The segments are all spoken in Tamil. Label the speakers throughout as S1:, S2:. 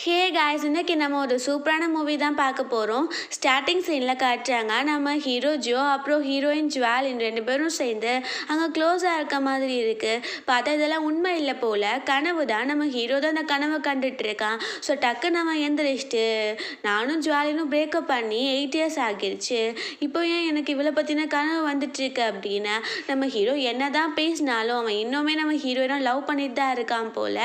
S1: ஹே காய்ஸ் இன்றைக்கி நம்ம ஒரு சூப்பரான மூவி தான் பார்க்க போகிறோம் ஸ்டார்டிங் சீனில் காட்டுறாங்க. நம்ம ஹீரோ ஜோ அப்புறம் ஹீரோயின் ஜுவாலின் ரெண்டு பேரும் சேர்ந்து அங்கே க்ளோஸாக இருக்க மாதிரி இருக்குது பார்த்தா இதெல்லாம் உண்மை இல்லை போல். கனவு தான். நம்ம ஹீரோ தான் அந்த கனவை கண்டுட்ருக்கான் ஸோ டக்கு நம்ம எந்திரிச்சிட்டு நானும் ஜுவாலினும் பிரேக்கப் பண்ணி எயிட் இயர்ஸ் ஆகிருச்சு. இப்போ ஏன் எனக்கு இவ்வளோ பற்றின கனவு வந்துட்டுருக்கு அப்படின்னு நம்ம ஹீரோ என்ன தான் பேசினாலும் அவன் இன்னுமே நம்ம ஹீரோயினாக லவ் பண்ணிட்டு தான் இருக்கான் போல்.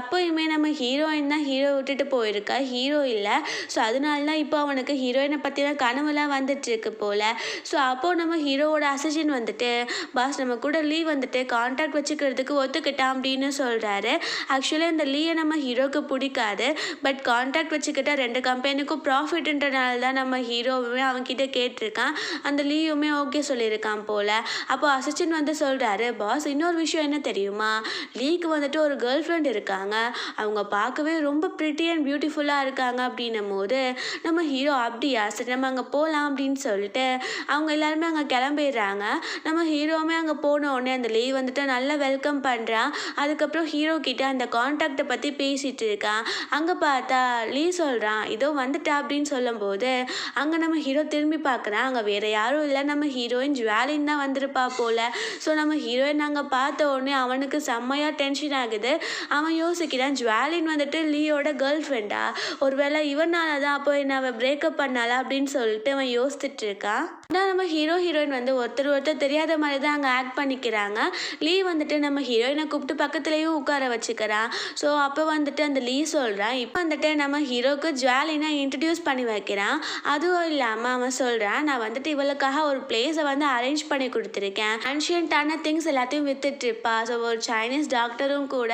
S1: அப்போயுமே நம்ம ஹீரோயின் தான் ஹீரோ விட்டுட்டு போயிருக்கா ஹீரோ இல்லை. ஸோ அதனால தான் இப்போ அவனுக்கு ஹீரோயினை பற்றின கனவுலாம் வந்துட்டுருக்கு போல். ஸோ அப்போது நம்ம ஹீரோவோட அசிஜன் வந்துட்டு பாஸ் நம்ம கூட லீவ் வந்துட்டு கான்டாக்ட் வச்சுக்கிறதுக்கு ஒத்துக்கிட்டான் அப்படின்னு சொல்கிறாரு ஆக்சுவலி அந்த லீயை நம்ம ஹீரோக்கு பிடிக்காது. பட் கான்டாக்ட் வச்சுக்கிட்டால் ரெண்டு கம்பெனிக்கும் ப்ராஃபிட்ன்றனால தான் நம்ம ஹீரோவுமே அவன்கிட்ட கேட்டிருக்கான். அந்த லீவுமே ஓகே சொல்லியிருக்கான் போல். அப்போ அசிஸ்டன்ட் வந்து சொல்கிறாரு பாஸ் இன்னொரு விஷயம் என்ன தெரியுமா? லீக்கு வந்துட்டு ஒரு கேர்ள் ஃப்ரெண்ட் இருக்காங்க. அவங்க பார்க்கவே ரொம்ப ப்ரிட்டி அண்ட் பியூட்டிஃபுல்லாக இருக்காங்க அப்படின்னும் போது நம்ம ஹீரோ அப்படியா? சரி நம்ம அங்கே போகலாம் அப்படின்னு சொல்லிட்டு அவங்க எல்லாருமே அங்கே கிளம்பிடுறாங்க. நம்ம ஹீரோவுமே அங்கே போன உடனே அந்த லீவ் வந்துட்டு நல்லா வெல்கம் பண்ணுறான் அதுக்கப்புறம் ஹீரோ கிட்ட அந்த கான்டாக்டை பற்றி பேசிகிட்டு இருக்கான் அங்கே பார்த்தா லீ சொல்கிறான் இதோ வந்துட்டா அப்படின்னு சொல்லும்போது அங்கே நம்ம ஹீரோ திரும்பி பார்க்குறான் அங்கே வேறு யாரும் இல்லை. நம்ம ஹீரோயின் ஜுவாலின் தான் வந்திருப்பா போல். ஸோ நம்ம ஹீரோயின் அங்கே பார்த்த உடனே அவனுக்கு செம்மையாக டென்ஷன் ஆகுது. அவன் யோசிக்கிறான் ஜுவாலின் வந்துட்டு லீயோட கேர்ள் ஃப்ரெண்டா ஒருவேளை இவனால் தான் அப்போ என்ன அவள் பிரேக்கப் பண்ணாளா அப்படின்னு சொல்லிட்டு அவன் யோசிச்சுட்டு இருக்கான் ஆனால் நம்ம ஹீரோ ஹீரோயின் வந்து ஒருத்தர் ஒருத்தர் தெரியாத மாதிரி தான் அங்கே ஆக்ட் பண்ணிக்கிறாங்க. லீ வந்துட்டு நம்ம ஹீரோயினை கூப்பிட்டு பக்கத்துலேயும் உட்கார வச்சுக்கிறான் ஸோ அப்போ வந்துட்டு அந்த லீ சொல்கிறான் இப்போ வந்துட்டு நம்ம ஹீரோக்கு ஜுவாலினா இன்ட்ரடியூஸ் பண்ணி வைக்கிறான் அதுவும் இல்லாமல் அவன் சொல்கிறான் நான் வந்துட்டு இவளுக்காக ஒரு பிளேஸை வந்து அரேஞ்ச் பண்ணி கொடுத்துருக்கேன். அன்ஷியன்டான திங்ஸ் எல்லாத்தையும் வித்துட்டு இருப்பா. ஸோ ஒரு சைனீஸ் டாக்டரும் கூட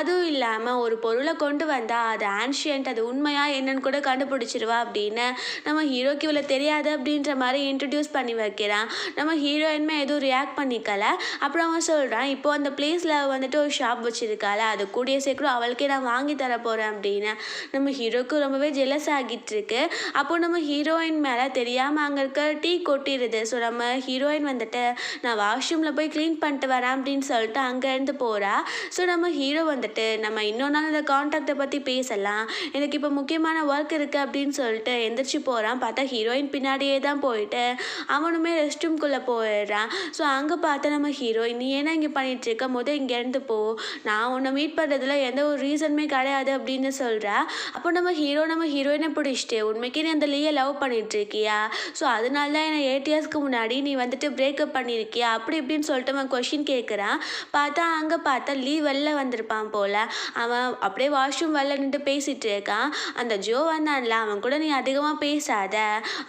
S1: அதுவும் இல்லாமல் ஒரு பொருளை கொண்டு வந்தால் அது ஆன்ஷியன்ட் அது உண்மையாக என்னன்னு கூட கண்டுபிடிச்சிருவா அப்படின்னு. நம்ம ஹீரோக்கு இவளை தெரியாது அப்படின்ற மாதிரி இன்ட்ரடியூஸ் பண்ணி வைக்கிறான். நம்ம ஹீரோயினுமே எதுவும் ரியாக்ட் பண்ணிக்கல. அப்புறம் அவன் சொல்கிறான் இப்போ அந்த பிளேஸில் வந்துட்டு ஒரு ஷாப் வச்சிருக்கால அது கூடிய சீக்கிரம் அவளுக்கே நான் வாங்கி தர போகிறேன் அப்படின்னு. நம்ம ஹீரோக்கு ரொம்பவே ஜெலஸ் ஆகிட்டு இருக்கு. அப்போ நம்ம ஹீரோயின் மேலே தெரியாமல் அங்கே இருக்க டீ கொட்டிடுது. ஸோ நம்ம ஹீரோயின் வந்துட்டு நான் வாஷ்ரூமில் போய் க்ளீன் பண்ணிட்டு வரேன் அப்படின்னு சொல்லிட்டு அங்கேருந்து போகிறா ஸோ நம்ம ஹீரோ வந்துட்டு நம்ம இன்னொரு நாள் இந்த கான்டாக்டை பற்றி பேசலாம். எனக்கு இப்போ முக்கியமான ஒர்க் இருக்குது அப்படின்னு சொல்லிட்டு எந்திரிச்சு போகிறான் பார்த்தா ஹீரோயின் பின்னாடியே தான் போயிட்டு அவனுமே ரெஸ்ட் ரூம்குள்ளே போயிடுறான். ஸோ அங்கே பார்த்தா நம்ம ஹீரோ நீ ஏன்னா இங்கே பண்ணிகிட்ருக்க இருக்க போது இங்கேருந்து போ. நான் உன்னை மீட் பண்ணுறதுல எந்த ஒரு ரீசனுமே கிடையாது அப்படின்னு சொல்கிறா அப்போ நம்ம ஹீரோ நம்ம ஹீரோயினை பிடிச்சிட்டு உண்மைக்கே நீ அந்த லீயை லவ் பண்ணிகிட்ருக்கியா இருக்கியா ஸோ அதனால தான் என்னை எயிட் இயர்ஸ்க்கு முன்னாடி நீ வந்துட்டு பிரேக்கப் பண்ணியிருக்கியா? அப்படி இப்படின்னு சொல்லிட்டு அவன் கொஷின் கேட்குறான். பார்த்தா அங்கே பார்த்தா லீ வெளில வந்திருப்பான் போல். அவன் அப்படியே வாஷ்ரூம் வெளில நின்று பேசிகிட்டு இருக்கான். அந்த ஜோ வந்தான்ல அவன் கூட நீ அதிகமாக பேசாத.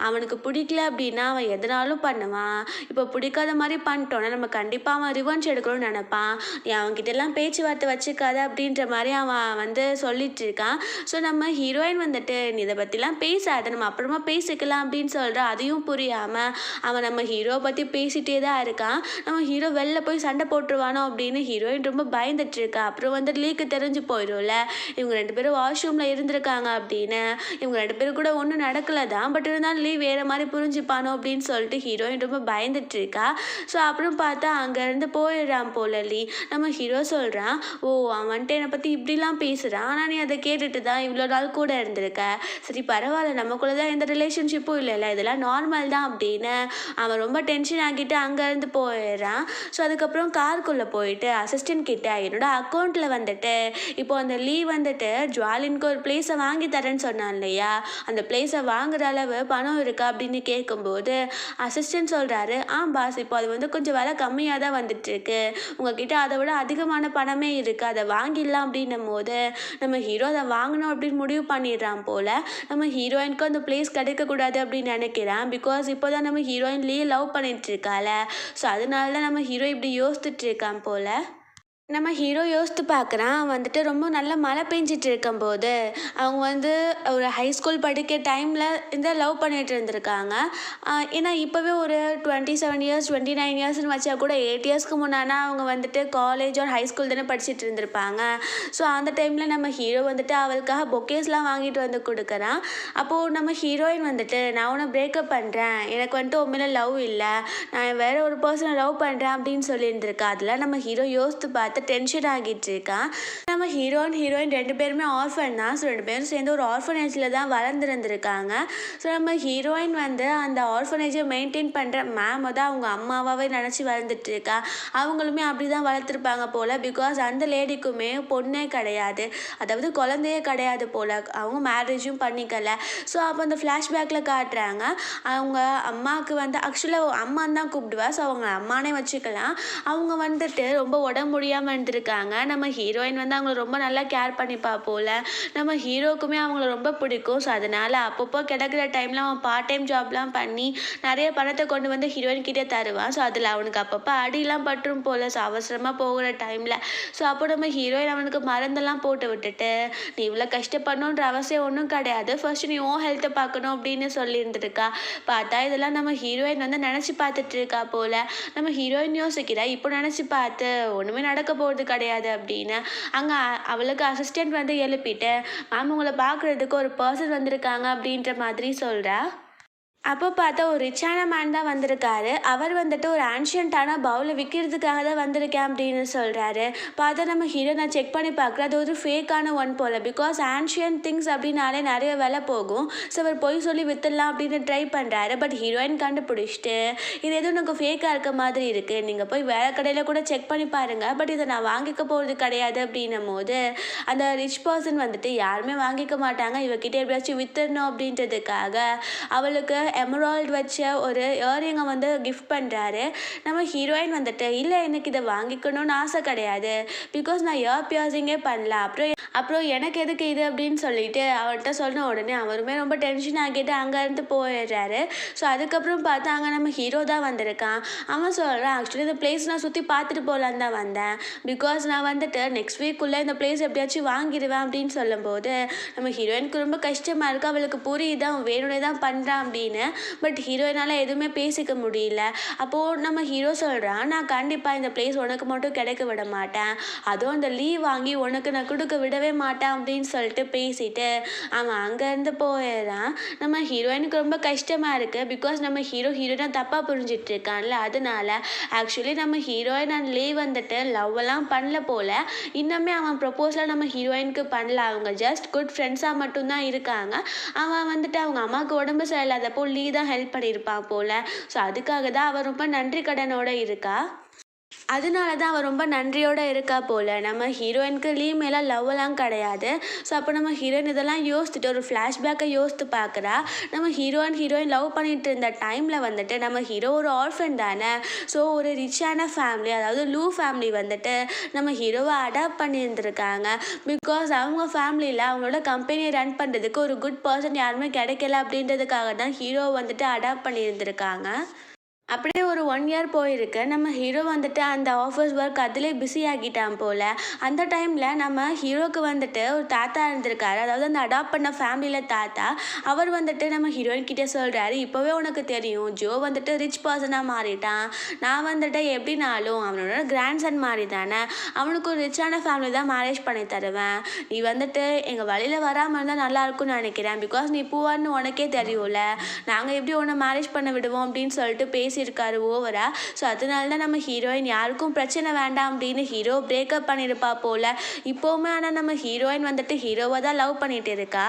S1: அவனுக்கு பிடிக்கல அப்படின்னா அவன் எதனாலும் பண்ணுவான். இப்போ பிடிக்காத மாதிரி பண்ணிட்டோன்னா நம்ம கண்டிப்பாக அவன் ரிவெஞ்ச் எடுக்கணும்னு நினப்பான். நீ அவன்கிட்டலாம் பேச்சுவார்த்தை வச்சுக்காத அப்படின்ற மாதிரி அவன் வந்து சொல்லிட்டு இருக்கான். ஸோ நம்ம ஹீரோயின் வந்துட்டு நீ இதை பற்றிலாம் பேசாத. நம்ம அப்புறமா பேசிக்கலாம் அப்படின்னு சொல்கிற அதையும் புரியாமல் அவன் நம்ம ஹீரோ பற்றி பேசிகிட்டே தான் இருக்கான். நம்ம ஹீரோ வெளில போய் சண்டை போட்டுருவானோ அப்படின்னு ஹீரோயின் ரொம்ப பயந்துட்டு இருக்கா. அப்புறம் வந்து லீக்கு தெரிஞ்சு போயிடும்ல இவங்க ரெண்டு பேரும் வாஷ்ரூமில் இருந்திருக்காங்க அப்படின்னு. இவங்க ரெண்டு பேரும் கூட ஒன்றும் நடக்கல தான். பட் இருந்தாலும் லீ வேறு மாதிரி புரிஞ்சுப்பானோ அப்படின்னு அப்படின்னு சொல்லிட்டு ஹீரோயின் ரொம்ப பயந்துட்டு இருக்கா ஸோ அப்புறம் பார்த்தா அங்கேருந்து போயிடுறான் போல லீ. நம்ம ஹீரோ சொல்கிறான் ஓ அவன் வந்துட்டு என்னை பற்றி இப்படிலாம் பேசுகிறான் ஆனால் நீ அதை கேட்டுட்டு தான் இவ்வளோ நாள் கூட இருந்திருக்க. சரி பரவாயில்ல நமக்குள்ள தான் எந்த ரிலேஷன்ஷிப்பும் இல்லைல்ல. இதெல்லாம் நார்மல் தான் அப்படின்னு. அவன் ரொம்ப டென்ஷன் ஆகிட்டு அங்கேருந்து போயிடுறான். ஸோ அதுக்கப்புறம் காருக்குள்ளே போயிட்டு அசிஸ்டன்ட் கிட்ட என்னோட அக்கௌண்ட்டில் வந்துட்டு இப்போ அந்த லீ வந்துட்டு ஜுவாலினுக்கு ஒரு பிளேஸை வாங்கி தரேன்னு சொன்னான் இல்லையா? அந்த பிளேஸை வாங்குற அளவு பணம் இருக்கா? அப்படின்னு கேட்கும்போது அசிஸ்டன்ட் சொல்கிறாரு ஆ பாஸ் இப்போ அது வந்து கொஞ்சம் விலை கம்மியாக தான் வந்துட்டுருக்கு. உங்ககிட்ட அதை விட அதிகமான பணமே இருக்குது அதை வாங்கிடலாம் அப்படின்னும் போது நம்ம ஹீரோ அதை வாங்கணும் அப்படின்னு முடிவு பண்ணிடுறான் போல் நம்ம ஹீரோயினுக்கு அந்த பிளேஸ் கிடைக்கக்கூடாது அப்படின்னு நினைக்கிறேன். பிகாஸ் இப்போ தான் நம்ம ஹீரோயின் லீ லவ் பண்ணிட்டுருக்கால ஸோ அதனால தான் நம்ம ஹீரோ இப்படி யோசிச்சுட்ருக்கான் போல். நம்ம ஹீரோ யோசித்து பார்க்குறான். வந்துட்டு ரொம்ப நல்ல மழை பெஞ்சிட்டு இருக்கும்போது அவங்க வந்து ஒரு ஹை ஸ்கூல் படிக்க டைமில் இந்த லவ் பண்ணிகிட்டு இருந்திருக்காங்க. ஏன்னா இப்போவே ஒரு twenty seven years twenty nine இயர்ஸ்னு வச்சா கூட எயிட் இயர்ஸ்க்கு முன்னாடி அவங்க வந்துட்டு காலேஜ் ஒரு ஹை ஸ்கூல் தானே படிச்சுட்டு இருந்திருப்பாங்க. ஸோ அந்த டைமில் நம்ம ஹீரோ வந்துட்டு அவளுக்காக பொக்கேஸ்லாம் வாங்கிட்டு வந்து கொடுக்குறான். அப்போது நம்ம ஹீரோயின் வந்துட்டு நான் உன்னை பிரேக்கப் பண்ணுறேன் எனக்கு வந்துட்டு உண்மையில லவ் இல்லை. நான் வேறு ஒரு பர்சனை லவ் பண்ணுறேன் அப்படின்னு சொல்லியிருந்திருக்கா. அதில் நம்ம ஹீரோ யோசித்து பார்த்து டென்ஷன் ஆகிட்டு இருக்கா நம்ம ஹீரோயின் ஹீரோயின் ரெண்டு பேருமே ஆர்ஃபன் தான். ஸோ ரெண்டு பேரும் சேர்ந்து ஒரு ஆர்ஃபனேஜில் தான் வளர்ந்துருந்துருக்காங்க. ஸோ நம்ம ஹீரோயின் வந்து அந்த ஆர்ஃபனேஜை மெயின்டைன் பண்ணுற மேம் தான் அவங்க அம்மாவாகவே நினச்சி வளர்ந்துட்டு இருக்கா அவங்களுமே அப்படி தான் வளர்த்துருப்பாங்க போல். பிகாஸ் அந்த லேடிக்குமே பொண்ணே கிடையாது. அதாவது குழந்தையே கிடையாது போல். அவங்க மேரேஜும் பண்ணிக்கல. ஸோ அப்போ அந்த ஃப்ளாஷ்பேக்கில் காட்டுறாங்க. அவங்க அம்மாவுக்கு வந்து ஆக்சுவலாக அம்மான்னு தான் கூப்பிடுவா. ஸோ அவங்க அம்மானே வச்சுக்கலாம். அவங்க வந்துட்டு ரொம்ப உடம்பு முடியாமல் இருந்திருக்காங்க நம்ம ஹீரோயின் வந்து அவங்கள ரொம்ப நல்லா கேர் பண்ணிப்பா போல் நம்ம ஹீரோக்குமே அவங்கள ரொம்ப பிடிக்கும். ஸோ அதனால் அப்பப்போ கிடைக்கிற டைமில் அவன் பார்ட் டைம் ஜாப்லாம் பண்ணி நிறைய பணத்தை கொண்டு வந்து ஹீரோயின் கிட்டே தருவான். ஸோ அதில் அவனுக்கு அப்பப்போ அடிலாம் பட்டுரும் போல். ஸோ அவசரமாக போகிற டைமில் ஸோ அப்போ நம்ம ஹீரோயின் அவனுக்கு மருந்தெல்லாம் போட்டு விட்டுட்டு நீ இவ்வளோ கஷ்டப்படணுன்ற அவசியம் ஒன்றும் கிடையாது. ஃபர்ஸ்ட் நீ ஓ ஹெல்த்தை பார்க்கணும் அப்படின்னு சொல்லியிருந்துருக்கா. பார்த்தா இதெல்லாம் நம்ம ஹீரோயின் வந்து நினச்சி பார்த்துட்டு இருக்கா போல். நம்ம ஹீரோயின் யோசிக்கிறா இப்போ நினச்சி பார்த்து ஒன்றுமே நடக்க போகிறது கிடையாது அப்படின்னு. அங்கே அவளுக்கு அசிஸ்டண்ட் வந்து எழுப்பிட்டு மேம் உங்களை பார்க்குறதுக்கு ஒரு பர்சன் வந்திருக்காங்க அப்படின்ற மாதிரி சொல்கிறா அப்போ பார்த்தா ஒரு ரிச்சான மேன் தான் வந்திருக்காரு. அவர் வந்துட்டு ஒரு ஆன்ஷியன்ட்டான பவுலை விற்கிறதுக்காக தான் வந்திருக்கேன் அப்படின்னு சொல்கிறாரு பார்த்தா நம்ம ஹீரோ நான் செக் பண்ணி பார்க்குறேன். அது ஒரு ஃபேக்கான ஒன் போல். பிகாஸ் ஆன்ஷியன் திங்ஸ் அப்படின்னாலே நிறைய விலை போகும். ஸோ அவர் பொய் சொல்லி வித்துடலாம் அப்படின்னு ட்ரை பண்ணுறாரு பட் ஹீரோயின் கண்டுபிடிச்சிட்டு இது எதுவும் எனக்கு ஃபேக்காக இருக்க மாதிரி இருக்குது நீங்கள் போய் வேறு கடையில் கூட செக் பண்ணி பாருங்கள் பட் இதை நான் வாங்கிக்க போகிறது கிடையாது அப்படின்னும் போது அந்த ரிச் பர்சன் வந்துட்டு யாருமே வாங்கிக்க மாட்டாங்க. இவகிட்ட எப்படியாச்சும் வித்துடணும் அப்படின்றதுக்காக அவளுக்கு எமரால்டு வச்ச ஒரு இயரிங்கை வந்து கிஃப்ட் பண்ணுறாரு நம்ம ஹீரோயின் வந்துட்டு இல்லை எனக்கு இதை வாங்கிக்கணும்னு ஆசை கிடையாது. பிகாஸ் நான் இயர் பியர்சிங்கே பண்ணல. அப்புறம் அப்புறம் எனக்கு எதுக்கு இது? அப்படின்னு சொல்லிட்டு அவர்கிட்ட சொன்ன உடனே அவருமே ரொம்ப டென்ஷன் ஆகிட்டு அங்கேருந்து போயிடுறாரு. ஸோ அதுக்கப்புறம் பார்த்தா அங்கே நம்ம ஹீரோ தான் வந்திருக்கான். அவன் சொல்கிறான் ஆக்சுவலி இந்த பிளேஸ் நான் சுற்றி பார்த்துட்டு போகலான்னு தான் வந்தேன். பிகாஸ் நான் வந்துட்டு நெக்ஸ்ட் வீக்குள்ளே இந்த பிளேஸ் எப்படியாச்சும் வாங்கிடுவேன் அப்படின்னு சொல்லும்போது நம்ம ஹீரோயினுக்கு ரொம்ப கஷ்டமாக இருக்குது அவளுக்கு புரியுது அவன் வேணும்னே தான் பண்ணுறான் அப்படின்னு. பட் ஹீரோயினால் எதுவுமே பேசிக்க முடியல. அப்போது நம்ம ஹீரோ சொல்கிறான் நான் கண்டிப்பாக இந்த பிளேஸ் உனக்கு மட்டும் கிடைக்க விட மாட்டேன். அதுவும் அந்த லீவ் வாங்கி உனக்கு நான் கொடுக்க விடவே மாட்டேன். அப்படின்னு சொல்லிட்டு பேசிட்டு அவன் அங்கேருந்து போயிடுறான். நம்ம ஹீரோயினுக்கு ரொம்ப கஷ்டமாக இருக்குது பிகாஸ் நம்ம ஹீரோ ஹீரோயினை தப்பாக புரிஞ்சிட்டு இருக்கான்ல. அதனால ஆக்சுவலி நம்ம ஹீரோயின் அண்ட் லீவ் வந்துட்டு லவ் எல்லாம் பண்ணல போல். இன்னுமே அவன் ப்ரப்போஸ்லாம் நம்ம ஹீரோயினுக்கு பண்ணல. அவங்க ஜஸ்ட் குட் ஃப்ரெண்ட்ஸாக மட்டும்தான் இருக்காங்க. அவன் வந்துட்டு அவங்க அம்மாவுக்கு உடம்பு சரியில்லாதப்போ லீ தான் ஹெல்ப் பண்ணியிருப்பான் போல். ஸோ அதுக்காக தான் அவள் ரொம்ப நன்றி கடனோடு இருக்கா? அதனால தான் அவள் ரொம்ப நன்றியோடு இருக்கா போல். நம்ம ஹீரோயினுக்கு லீ மேலே லவ்வெல்லாம் கிடையாது. ஸோ அப்போ நம்ம ஹீரோயின் இதெல்லாம் யோசிச்சுட்டு ஒரு ஃப்ளாஷ்பேக்கை யோசித்து பார்க்குறா. நம்ம ஹீரோயின் ஹீரோயின் லவ் பண்ணிட்டு இருந்த டைமில் வந்துட்டு நம்ம ஹீரோ ஒரு ஆர்ஃபன் தானே. ஸோ ஒரு ரிச்சான ஃபேமிலி அதாவது லூ ஃபேமிலி வந்துட்டு நம்ம ஹீரோவை அடாப்ட் பண்ணியிருந்திருக்காங்க. பிகாஸ் அவங்க ஃபேமிலியில் அவங்களோட கம்பெனியை ரன் பண்ணுறதுக்கு ஒரு குட் பர்சன் யாருமே கிடைக்கல அப்படின்றதுக்காக தான் ஹீரோ வந்துட்டு அடாப்ட் பண்ணியிருந்திருக்காங்க. அப்படியே ஒரு ஒன் இயர் போயிருக்கு. நம்ம ஹீரோ வந்துட்டு அந்த ஆஃபீஸ் ஒர்க் அதிலே பிஸி ஆகிட்டான் போல். அந்த டைமில் நம்ம ஹீரோக்கு வந்துட்டு ஒரு தாத்தா இருந்திருக்காரு. அதாவது அந்த அடாப்ட் பண்ண ஃபேமிலியில் தாத்தா அவர் வந்துட்டு நம்ம ஹீரோயின் கிட்டே சொல்கிறாரு இப்போவே உனக்கு தெரியும் ஜோ வந்துட்டு ரிச் பர்சனாக மாறிட்டான். நான் வந்துட்டு எப்படினாலும் அவனோட கிராண்ட் சன் மாதிரி தானே அவனுக்கு ஒரு ரிச்சான ஃபேமிலி தான் மேரேஜ் பண்ணி தருவேன். நீ வந்துட்டு எங்கள் வழியில் வராமல் இருந்தால் நல்லாயிருக்கும்னு நினைக்கிறேன். பிகாஸ் நீ பூவான்னு உனக்கே தெரியும்ல. நாங்கள் எப்படி உன்னை மேரேஜ் பண்ண விடுவோம்? அப்படின்னு சொல்லிட்டு பேசி பேசியிருக்காரு ஓவரா ஸோ அதனால தான் நம்ம ஹீரோயின் யாருக்கும் பிரச்சனை வேண்டாம் அப்படின்னு ஹீரோ பிரேக்கப் பண்ணியிருப்பா போல். இப்போவுமே ஆனால் நம்ம ஹீரோயின் வந்துட்டு ஹீரோவை தான் லவ் பண்ணிகிட்டு இருக்கா?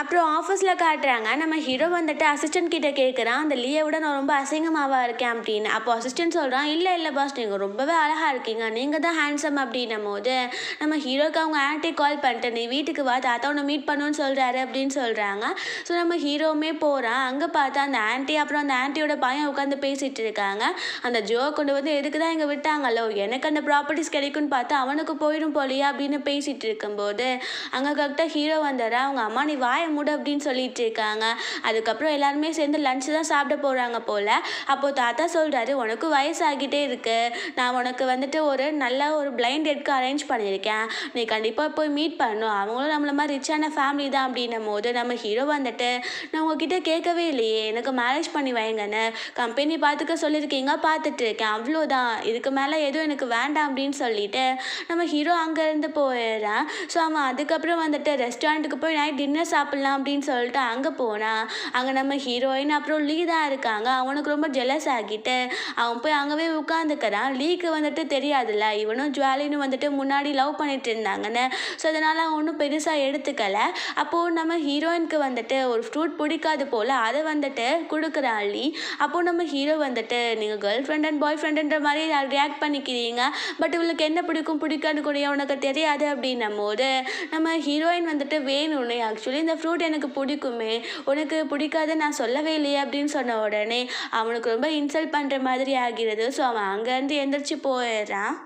S1: அப்புறம் ஆஃபீஸில் காட்டுறாங்க. நம்ம ஹீரோ வந்துட்டு அசிஸ்டன்ட் கிட்ட கேட்குறான் அந்த லீயை விட நான் ரொம்ப அசிங்கமாவா இருக்கேன் அப்படின்னு. அப்போ அசிஸ்டன்ட் சொல்கிறான் இல்லை இல்லை பாஸ் நீங்கள் ரொம்பவே அழகாக இருக்கீங்க. நீங்கள் தான் ஹேண்ட்ஸம் அப்படின்னும் போது நம்ம ஹீரோக்கு அவங்க ஆன்ட்டி கால் பண்ணிட்டு நீ வீட்டுக்கு வா தாத்தா உன்னை மீட் பண்ணுன்னு சொல்கிறாரு அப்படின்னு சொல்கிறாங்க ஸோ நம்ம ஹீரோவுமே போகிறான் அங்கே பார்த்தா அந்த ஆன்ட்டி அப்புறம் அந்த ஆன்ட்டியோட பையன் உட்காந்து பேசிகிட்டு இருக்காங்க. அந்த ஜோ கொண்டு வந்து எதுக்கு தான் இங்கே விட்டாங்களோ? எனக்கு அந்த ப்ராப்பர்ட்டிஸ் கிடைக்கும்னு பார்த்தா அவனுக்கு போயிடும் போலியா அப்படின்னு பேசிகிட்டு இருக்கும்போது அங்கே கரெக்டாக ஹீரோ வந்துடுறா அவங்க அம்மா நீ வாய மூடு அப்படின்னு சொல்லிட்டு இருக்காங்க அதுக்கப்புறம் எல்லாருமே சேர்ந்து லஞ்ச் தான் சாப்பிட போகிறாங்க போல். அப்போது தாத்தா சொல்கிறாரு உனக்கு வயசாகிட்டே இருக்கு. நான் உனக்கு வந்துட்டு ஒரு நல்ல ஒரு பிளைண்ட் டேட்க்கு அரேஞ்ச் பண்ணியிருக்கேன். நீ கண்டிப்பாக போய் மீட் பண்ணணும். அவங்களும் நம்மள மாதிரி ரிச்சான ஃபேமிலி தான் அப்படின்னும் போது நம்ம ஹீரோ வந்துட்டு நான் உங்ககிட்ட கேட்கவே இல்லையே. எனக்கு மேரேஜ் பண்ணி வைங்கன்னு. கம்பெனி பார்த்துக்க சொல்லியிருக்கீங்க பார்த்துட்டு இருக்கேன் அவ்வளோதான். இதுக்கு மேலே எதுவும் எனக்கு வேண்டாம் அப்படின்னு சொல்லிட்டு நம்ம ஹீரோ அங்கேருந்து போயிடுறான். ஸோ அவன் அதுக்கப்புறம் வந்துட்டு ரெஸ்டாரண்ட்டுக்கு போய் நைட் டின்னர் சாப்பிடலாம் சாப்பிட்லாம் அப்படின்னு சொல்லிட்டு அங்கே போனால் அங்கே நம்ம ஹீரோயின் அப்புறம் லீ தான் இருக்காங்க. அவனுக்கு ரொம்ப ஜெலஸ் ஆகிட்டு அவன் போய் அங்கவே உட்காந்துக்கிறான் லீக்கு வந்துட்டு தெரியாதுல்ல இவனும் ஜுவாலின்னு வந்துட்டு முன்னாடி லவ் பண்ணிட்டு இருந்தாங்கன்னு. ஸோ அதனால் அவன் ஒன்றும் பெருசாக எடுத்துக்கலை. அப்போது நம்ம ஹீரோயினுக்கு வந்துட்டு ஒரு ஃப்ரூட் பிடிக்காது போல் அதை வந்துட்டு கொடுக்குறான் லீ. அப்போது நம்ம ஹீரோ வந்துட்டு நீங்கள் கேர்ள் ஃப்ரெண்ட் அண்ட் பாய் ஃப்ரெண்டுன்ற மாதிரி ரியாக்ட் பண்ணிக்கிறீங்க? பட் இவளுக்கு என்ன பிடிக்கும்? பிடிக்காது கூட உனக்கு தெரியாது. அப்படின்னும் போது நம்ம ஹீரோயின் வந்துட்டு வேணும்னு ஆக்சுவலி இந்த ஃப்ரூட் எனக்கு பிடிக்குமே உனக்கு பிடிக்காத நான் சொல்லவே இல்லையே அப்படின்னு சொன்ன உடனே அவனுக்கு ரொம்ப இன்சல்ட் பண்ணுற மாதிரி ஆகிறது. ஸோ அவன் அங்கேருந்து எந்திரிச்சு போயிடுறான்.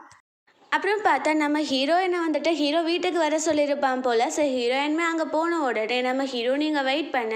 S1: அப்புறம் பார்த்தா நம்ம ஹீரோயினை வந்துட்டு ஹீரோ வீட்டுக்கு வர சொல்லியிருப்பான் போல். ஸோ ஹீரோயினுமே அங்கே போன உடனே நம்ம ஹீரோ நீங்கள் வெயிட் பண்ண.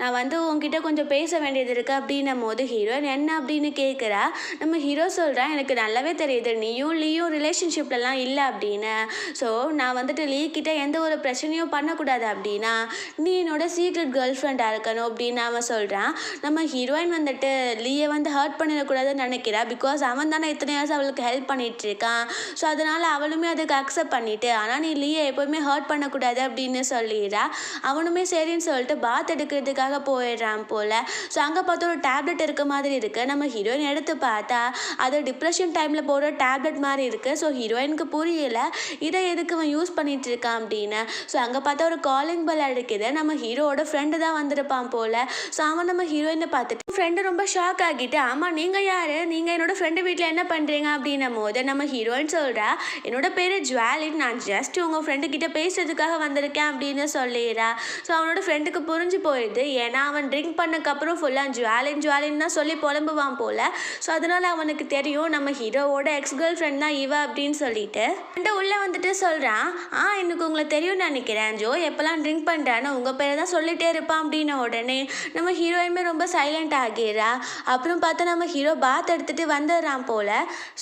S1: நான் வந்து உங்ககிட்ட கொஞ்சம் பேச வேண்டியது இருக்குது அப்படின்னும் போது ஹீரோயின் என்ன அப்படின்னு கேட்குறா நம்ம ஹீரோ சொல்கிறான் எனக்கு நல்லாவே தெரியுது. நீயும் லீயும் ரிலேஷன்ஷிப்லலாம் இல்லை அப்படின்னு. ஸோ நான் வந்துட்டு லீ கிட்ட எந்த ஒரு பிரச்சனையும் பண்ணக்கூடாது அப்படின்னா நீ என்னோட சீக்ரெட் கேர்ள் ஃப்ரெண்டாக இருக்கணும் அப்படின்னு அவன் சொல்கிறான் நம்ம ஹீரோயின் வந்துட்டு லீயை வந்து ஹர்ட் பண்ணிடக்கூடாதுன்னு நினைக்கிறா. பிகாஸ் அவன் தானே இத்தனை வருஷம் அவளுக்கு ஹெல்ப் பண்ணிகிட்ருக்கான் இருக்கான். ஸோ அதனால் அவளுமே அதுக்கு அக்செப்ட் பண்ணிட்டு ஆனால் நீ லீயை எப்போவுமே ஹர்ட் பண்ணக்கூடாது அப்படின்னு சொல்லிடுறா அவனுமே சரின்னு சொல்லிட்டு பாத் எடுக்கிறதுக்காக போயிடுறான் போல். ஸோ அங்கே பார்த்தா ஒரு டேப்லெட் இருக்க மாதிரி இருக்குது நம்ம ஹீரோயின் எடுத்து பார்த்தா அது டிப்ரெஷன் டைமில் போடுற டேப்லெட் மாதிரி இருக்குது ஸோ ஹீரோயினுக்கு புரியல. இதை எதுக்கு அவன் யூஸ் பண்ணிட்டு இருக்கான் அப்படின்னு. ஸோ அங்கே பார்த்தா ஒரு காலிங் பெல் அடிக்குது. நம்ம ஹீரோவோட ஃப்ரெண்டு தான் வந்திருப்பான் போல். ஸோ அவன் நம்ம ஹீரோயினை பார்த்துட்டு ஃப்ரெண்டு ரொம்ப ஷாக் ஆகிட்டு ஆமாம் நீங்கள் யார்? நீங்கள் என்னோட ஃப்ரெண்டு வீட்டில் என்ன பண்ணுறீங்க அப்படின்னும் போது நம்ம ஹீரோயின் சொல்கிறா என்னோட பேர் ஜுவாலின். நான் ஜஸ்ட் உங்கள் ஃப்ரெண்டு கிட்ட பேசுறதுக்காக வந்திருக்கேன் அப்படின்னு சொல்லிடுறா. ஸோ அவனோட ஃப்ரெண்டுக்கு புரிஞ்சு போயிடுது. ஏன்னா அவன் ட்ரிங்க் பண்ணக்கப்புறம் ஃபுல்லாக ஜுவாலின் ஜுவாலின் தான் சொல்லி புலம்புவான் போல். ஸோ அதனால் அவனுக்கு தெரியும் நம்ம ஹீரோவோட எக்ஸ் கேர்ள் ஃப்ரெண்ட் தான் இவ அப்படின்னு சொல்லிட்டு. ஃப்ரெண்டு உள்ளே வந்துட்டு சொல்கிறான் ஆ எனக்கு உங்களை தெரியும்னு நினைக்கிறேன் ஜோ. எப்போல்லாம் ட்ரிங்க் பண்ணுறான்னு உங்கள் பேரை தான் சொல்லிட்டே இருப்பான் அப்படின்ன உடனே நம்ம ஹீரோயினுமே ரொம்ப சைலண்ட் ஆகிடுறா. அப்புறம் பார்த்தா நம்ம ஹீரோ பாத் எடுத்துகிட்டு வந்துடுறான் போல்.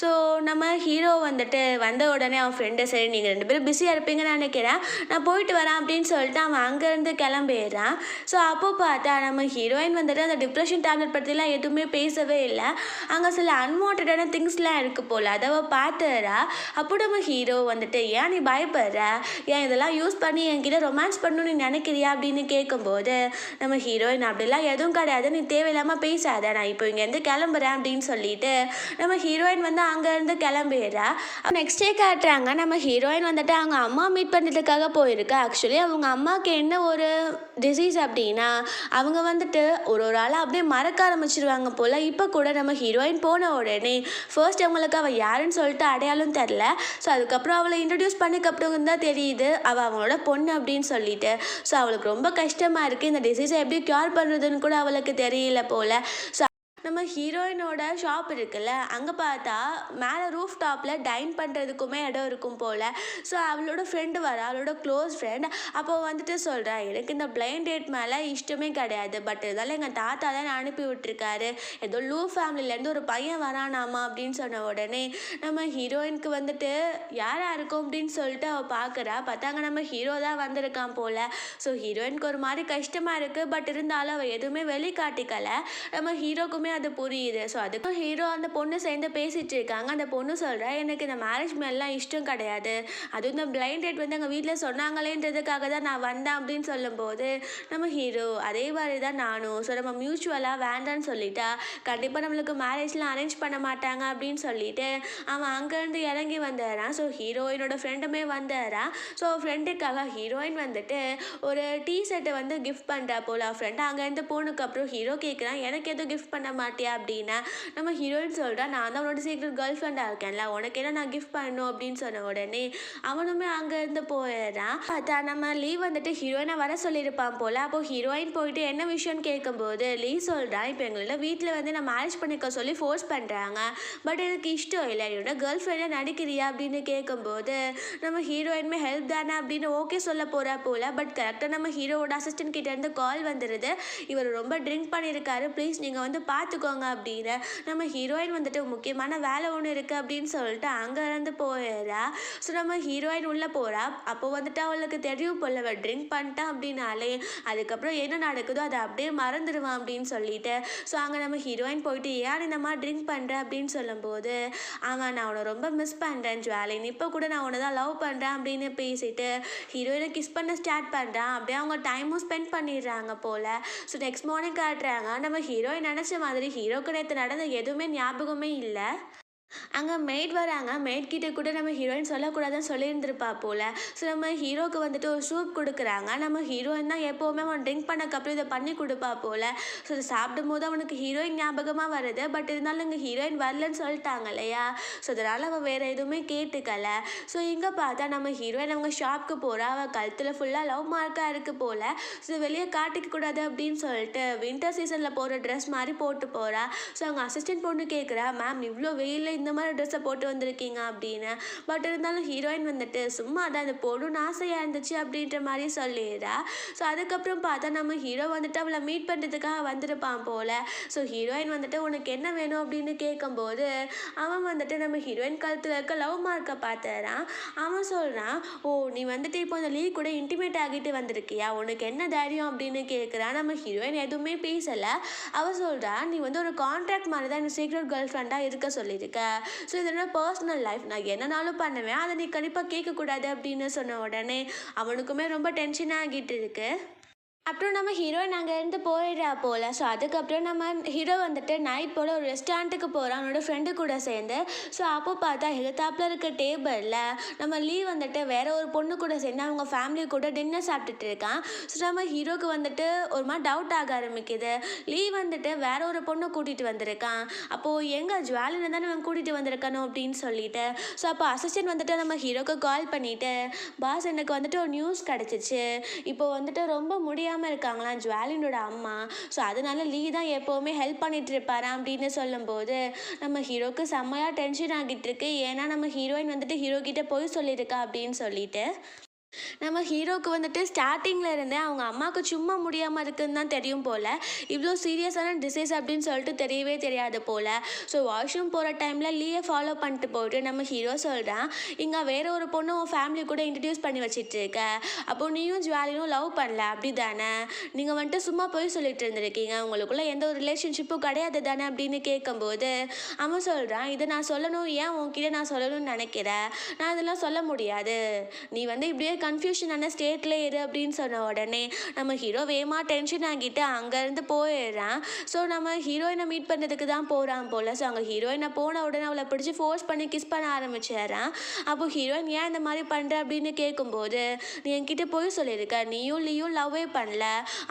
S1: ஸோ நம்ம ஹீரோ வந்துட்டு வந்த உடனே அவன் ஃப்ரெண்டு சரி நீங்கள் ரெண்டு பேரும் பிஸியாக இருப்பீங்கன்னு நினைக்கிறேன். நான் போயிட்டு வரேன் அப்படின்னு சொல்லிட்டு அவன் அங்கேருந்து கிளம்பிடுறான். ஸோ அப்போ பார்த்தா நம்ம ஹீரோயின் வந்துட்டு அந்த டிப்ரெஷன் டேப்லெட் பற்றிலாம் எதுவுமே பேசவே இல்லை. அங்கே சில அன்வான்டான திங்ஸ்லாம் இருக்குது போல். அதை பார்த்துறா. அப்போ நம்ம ஹீரோ வந்துட்டு ஏன் நீ பயப்படுற? ஏன் இதெல்லாம் யூஸ் பண்ணி என்கிட்ட ரொமான்ஸ் பண்ணணும்னு நீ நினைக்கிறியா? அப்படின்னு கேட்கும்போது நம்ம ஹீரோயின் அப்படிலாம் எதுவும் கிடையாது. நீ தேவையில்லாமல் பேசாத. நான் இப்போ இங்கேருந்து கிளம்புறேன் அப்படின்னு சொல்லிட்டு நம்ம ஹீரோயின் வந்து அங்கேருந்து கிளம்பிடுறா. நெக்ஸ்ட் டே காட்டுறாங்க. நம்ம ஹீரோயின் வந்துட்டு அவங்க அம்மா மீட் பண்ணுறதுக்காக போயிருக்கா. ஆக்சுவலி அவங்க அம்மாவுக்கு என்ன ஒரு டிசீஸ் அப்படின்னா அவங்க வந்துட்டு ஒரு ஒரு ஆளாக அப்படியே மறக்க ஆரம்பிச்சிருவாங்க போல். இப்போ கூட நம்ம ஹீரோயின் போன உடனே ஃபர்ஸ்ட் அவங்களுக்கு அவள் யாருன்னு சொல்லிட்டு அடையாளம் தெரில ஸோ அதுக்கப்புறம் அவளை இன்ட்ரடியூஸ் பண்ணக்கப்புறம் தான் தெரியுது. அவள் அவங்களோட பொண்ணு அப்படின்னு சொல்லிட்டு. ஸோ அவளுக்கு ரொம்ப கஷ்டமாக இருக்குது இந்த டிசீஸை எப்படி க்யூர் பண்ணுறதுன்னு கூட அவளுக்கு தெரியல போல். ஸோ நம்ம ஹீரோயினோட ஷாப் இருக்குல்ல அங்கே பார்த்தா மேலே ரூஃப் டாப்பில் டைன் பண்ணுறதுக்குமே இடம் இருக்கும் போல். ஸோ அவளோட ஃப்ரெண்டு வர அவளோட க்ளோஸ் ஃப்ரெண்ட் அப்போ வந்துட்டு சொல்கிறா எனக்கு இந்த பிளைண்ட் டேட் மேலே இஷ்டமே கிடையாது. பட் இருந்தாலும் எங்கள் தாத்தா தான் அனுப்பி விட்டுருக்காரு. ஏதோ லூ ஃபேமிலியிலேருந்து ஒரு பையன் வரானாமா? அப்படின்னு சொன்ன உடனே நம்ம ஹீரோயினுக்கு வந்துட்டு யாராக இருக்கும்? அப்படின்னு சொல்லிட்டு அவள் பார்க்குறா பார்த்தாங்க நம்ம ஹீரோ தான் வந்திருக்கான் போல். ஸோ ஹீரோயினுக்கு ஒரு மாதிரி கஷ்டமாக இருக்குது பட் இருந்தாலும் அவள் எதுவுமே வெளிக்காட்டிக்கலை. நம்ம ஹீரோக்குமே அது புரியுது. ஸோ அதுக்கும் ஹீரோ அந்த பொண்ணு சேர்ந்து பேசிட்டு இருக்காங்க அந்த பொண்ணு சொல்கிறா எனக்கு இந்த மேரேஜ் மேலாம் இஷ்டம் கிடையாது. அதுவும் இந்த பிளைண்ட் டேட் வந்து எங்கள் வீட்டில் சொன்னாங்களேன்றதுக்காக தான் நான் வந்தேன் அப்படின்னு சொல்லும்போது நம்ம ஹீரோ அதே மாதிரி தான் நானும். ஸோ நம்ம மியூச்சுவலாக வேண்டான்னு சொல்லிட்டா கண்டிப்பாக நம்மளுக்கு மேரேஜ்லாம் அரேஞ்ச் பண்ண மாட்டாங்க அப்படின்னு சொல்லிட்டு அவன் அங்கேருந்து இறங்கி வந்துடுறான் ஸோ ஹீரோயினோட ஃப்ரெண்டுமே வந்துடுறான் ஸோ ஃப்ரெண்டுக்காக ஹீரோயின் வந்துட்டு ஒரு டீ ஷர்ட்டை வந்து கிஃப்ட் பண்ணுறா போல. அவள் ஃப்ரெண்டு அங்கேருந்து போனதுக்கு அப்புறம் ஹீரோ கேட்குறான் எனக்கு எதுவும் கிஃப்ட் பண்ண மாட்டியா அப்படின்னா நம்ம ஹீரோயின் சொல்கிறா நான் தான் அவனோட சீக்கிரம் கேர்ள் ஃப்ரெண்டாக இருக்கேன்ல உனக்கு என்ன நான் கிஃப்ட் பண்ணணும்? அப்படின்னு சொன்ன உடனே அவனுமே அங்கேருந்து போயிடுறான். பார்த்தா நம்ம லீவ் வந்துட்டு ஹீரோயினை வர சொல்லியிருப்பான் போல். அப்போ ஹீரோயின் போயிட்டு என்ன விஷயம்னு கேட்கும்போது லீ சொல்கிறான் இப்போ எங்களோட வீட்டில் வந்து நான் மேரேஜ் பண்ணிக்க சொல்லி ஃபோர்ஸ் பண்ணுறாங்க பட் எனக்கு இஷ்டம் இல்லை. என்னோட கேர்ள் ஃப்ரெண்டாக நடிக்கிறியா? அப்படின்னு கேட்கும்போது நம்ம ஹீரோயினுமே ஹெல்ப் தானே அப்படின்னு ஓகே சொல்ல போகிறா போல். பட் கரெக்டாக நம்ம ஹீரோவோட அசிஸ்டன்ட் கிட்டேருந்து கால் வந்துடுது இவர் ரொம்ப ட்ரிங்க் பண்ணியிருக்காரு ப்ளீஸ் நீங்கள் வந்து பார்த்து பார்த்துக்கோங்க அப்படின்னு நம்ம ஹீரோயின் வந்துட்டு முக்கியமான வேலை ஒன்று இருக்குது அப்படின்னு சொல்லிட்டு அங்கேருந்து போயிடுறா ஸோ நம்ம ஹீரோயின் உள்ளே போகிறா அப்போ வந்துட்டு அவளுக்கு தெரியும் போல் அவள் ட்ரிங்க் பண்ணிட்டான் அப்படின்னாலே அதுக்கப்புறம் என்ன நடக்குதோ அதை அப்படியே மறந்துடுவான் அப்படின்னு சொல்லிட்டு. ஸோ அங்கே நம்ம ஹீரோயின் போயிட்டு ஏன் இந்த மாதிரி ட்ரிங்க் பண்ணுற அப்படின்னு சொல்லும்போது அவன் நான் உன்னை ரொம்ப மிஸ் பண்ணுறேன் ஜுவாலின் இப்போ கூட நான் உன்னை தான் லவ் பண்ணுறேன் அப்படின்னு பேசிட்டு ஹீரோயினை கிஸ் பண்ண ஸ்டார்ட் பண்ணுறான் அப்படியே அவங்க டைமும் ஸ்பெண்ட் பண்ணிடுறாங்க போல். ஸோ நெக்ஸ்ட் மார்னிங் காட்டுறாங்க. நம்ம ஹீரோயின் நினச்ச மாதிரி ஹீரோக்கு நேற்று நடந்த எதுவுமே ஞாபகமே இல்லை. அங்கே மெய்ட் வராங்க. மெய்ட் கிட்ட கூட நம்ம ஹீரோயின் சொல்லக்கூடாதுன்னு சொல்லியிருந்திருப்பா போல். ஸோ நம்ம ஹீரோக்கு வந்துட்டு ஒரு சூப் கொடுக்குறாங்க. நம்ம ஹீரோயின் தான் எப்போவுமே அவன் ட்ரிங்க் பண்ணக்கப்புறம் இதை பண்ணி கொடுப்பா போல். ஸோ இதை சாப்பிடும் போது அவனுக்கு ஹீரோயின் ஞாபகமாக வருது. பட் இருந்தாலும் இங்கே ஹீரோயின் வரலன்னு சொல்லிட்டாங்க இல்லையா? ஸோ அதனால் அவன் வேறு எதுவுமே கேட்டுக்கல. ஸோ இங்கே பார்த்தா நம்ம ஹீரோயின் அவங்க ஷாப்க்கு போகிறா அவள் கழுத்தில் ஃபுல்லாக லவ் மார்க்காக இருக்குது போல். ஸோ வெளியே காட்டிக்க கூடாது அப்படின்னு சொல்லிட்டு வின்டர் சீசனில் போகிற ட்ரெஸ் மாதிரி போட்டு போகிறா ஸோ அவங்க அசிஸ்டன்ட் பொண்ணு கேட்குறா மேம் இவ்வளோ வெயிலில் இந்த மாதிரி ட்ரெஸ்ஸை போட்டு வந்திருக்கீங்க அப்படின்னு. பட் இருந்தாலும் ஹீரோயின் வந்துட்டு சும்மா தான் அது போடணும்னு ஆசையாக இருந்துச்சு அப்படின்ற மாதிரி சொல்லிடுறா. ஸோ அதுக்கப்புறம் பார்த்தா நம்ம ஹீரோ வந்துட்டு அவளை மீட் பண்ணுறதுக்காக வந்திருப்பான் போல். ஸோ ஹீரோயின் வந்துட்டு உனக்கு என்ன வேணும் அப்படின்னு கேட்கும்போது அவன் வந்துட்டு நம்ம ஹீரோயின் காலத்தில் இருக்க லவ் மார்க்கை பார்த்துறான் அவன் சொல்கிறான் ஓ நீ வந்துட்டு இப்போ அந்த லீவ் கூட இன்டிமேட் ஆகிட்டு வந்திருக்கியா? உனக்கு என்ன தைரியம்? அப்படின்னு கேட்குறான் நம்ம ஹீரோயின் எதுவுமே பேசலை. அவள் சொல்கிறா நீ வந்து ஒரு கான்ட்ராக்ட் மாதிரி தான் எனக்கு சீக்ரெட் கேர்ள் ஃப்ரெண்டாக இருக்க சொல்லியிருக்க. ஸோ இது பர்சனல் லைஃப் நான் என்னனாலும் பண்ணுவேன். அதை நீ கண்டிப்பாக கேட்கக்கூடாது அப்படின்னு சொன்ன உடனே அவனுக்குமே ரொம்ப டென்ஷன் ஆகிட்டு இருக்கு. அப்புறம் நம்ம ஹீரோயின் அங்கேருந்து போயிடுறா போல். ஸோ அதுக்கப்புறம் நம்ம ஹீரோ வந்துட்டு நைட் போல் ஒரு ரெஸ்டாரண்ட்டுக்கு போகிறான் அவனோட ஃப்ரெண்டு கூட சேர்ந்து. ஸோ அப்போ பார்த்தா எதிர்த்தாப்பில் இருக்க டேபிளில் நம்ம லீ வந்துட்டு வேற ஒரு பொண்ணு கூட சேர்ந்து அவங்க ஃபேமிலி கூட டின்னர் சாப்பிட்டுட்டு இருக்கான். ஸோ நம்ம ஹீரோக்கு வந்துட்டு ஒரு மாதிரி டவுட் ஆக ஆரம்பிக்குது. லீ வந்துட்டு வேற ஒரு பொண்ணை கூட்டிகிட்டு வந்திருக்கான். அப்போது எங்கே ஜுவாலினை தானே அவன் கூட்டிகிட்டு வந்திருக்கானோ அப்படின்னு சொல்லிட்டு. ஸோ அப்போ அசிஸ்டன்ட் வந்துட்டு நம்ம ஹீரோக்கு கால் பண்ணிவிட்டு பாஸ் எனக்கு வந்துட்டு ஒரு நியூஸ் கிடச்சிச்சு. இப்போ வந்துட்டு ரொம்ப முடியாமல் இருக்காங்களாம் ஜுவாலினோட அம்மா. ஸோ அதனால லீ தான் எப்போவுமே ஹெல்ப் பண்ணிட்டு இருப்பாரா அப்படின்னு சொல்லும்போது நம்ம ஹீரோக்கு செம்மையாக டென்ஷன் ஆகிட்டு இருக்கு. ஏன்னா நம்ம ஹீரோயின் வந்துட்டு ஹீரோ கிட்ட போய் சொல்லியிருக்கா அப்படின்னு சொல்லிட்டு. நம்ம ஹீரோக்கு வந்துட்டு ஸ்டார்டிங்கில் இருந்தே அவங்க அம்மாவுக்கு சும்மா முடியாமல் இருக்குன்னு தான் தெரியும் போல். இவ்வளோ சீரியஸான டிசீஸ் அப்படின்னு சொல்லிட்டு தெரியவே தெரியாது போல். ஸோ வாஷ்ரூம் போகிற டைமில் லீயை ஃபாலோ பண்ணிட்டு போயிட்டு நம்ம ஹீரோ சொல்கிறான் இங்கே வேற ஒரு பொண்ணு உன் ஃபேமிலி கூட இன்ட்ரடியூஸ் பண்ணி வச்சுட்டு இருக்க. அப்போ நீயும் ஜுவாலியும் லவ் பண்ணல. அப்படி தானே நீங்கள் வந்துட்டு சும்மா போய் சொல்லிட்டு இருந்திருக்கீங்க. உங்களுக்குள்ள எந்த ஒரு ரிலேஷன்ஷிப்பும் கிடையாது தானே? அப்படின்னு கேட்கும்போது அவன் சொல்கிறான் இதை நான் சொல்லணும். ஏன் உன்கிட்ட நான் சொல்லணும்னு நினைக்கிறேன் நான் இதெல்லாம் சொல்ல முடியாது. நீ வந்து இப்படியே கன்ஃபியூஷனான ஸ்டேட்டில் இரு அப்படின்னு சொன்ன உடனே நம்ம ஹீரோ வேமா டென்ஷன் ஆகிட்டு அங்கேருந்து போயிடுறான். ஸோ நம்ம ஹீரோயினை மீட் பண்ணுறதுக்கு தான் போகிறான் போல். ஸோ அங்கே ஹீரோயினை போன உடனே அவளை பிடிச்சி ஃபோர்ஸ் பண்ணி கிஸ் பண்ண ஆரம்பிச்சிடுறான். அப்போ ஹீரோயின் ஏன் இந்த மாதிரி பண்ணுற அப்படின்னு கேட்கும்போது நீ என்கிட்ட போய் சொல்லியிருக்க. நீயும் லீயும் லவ்வே பண்ணல.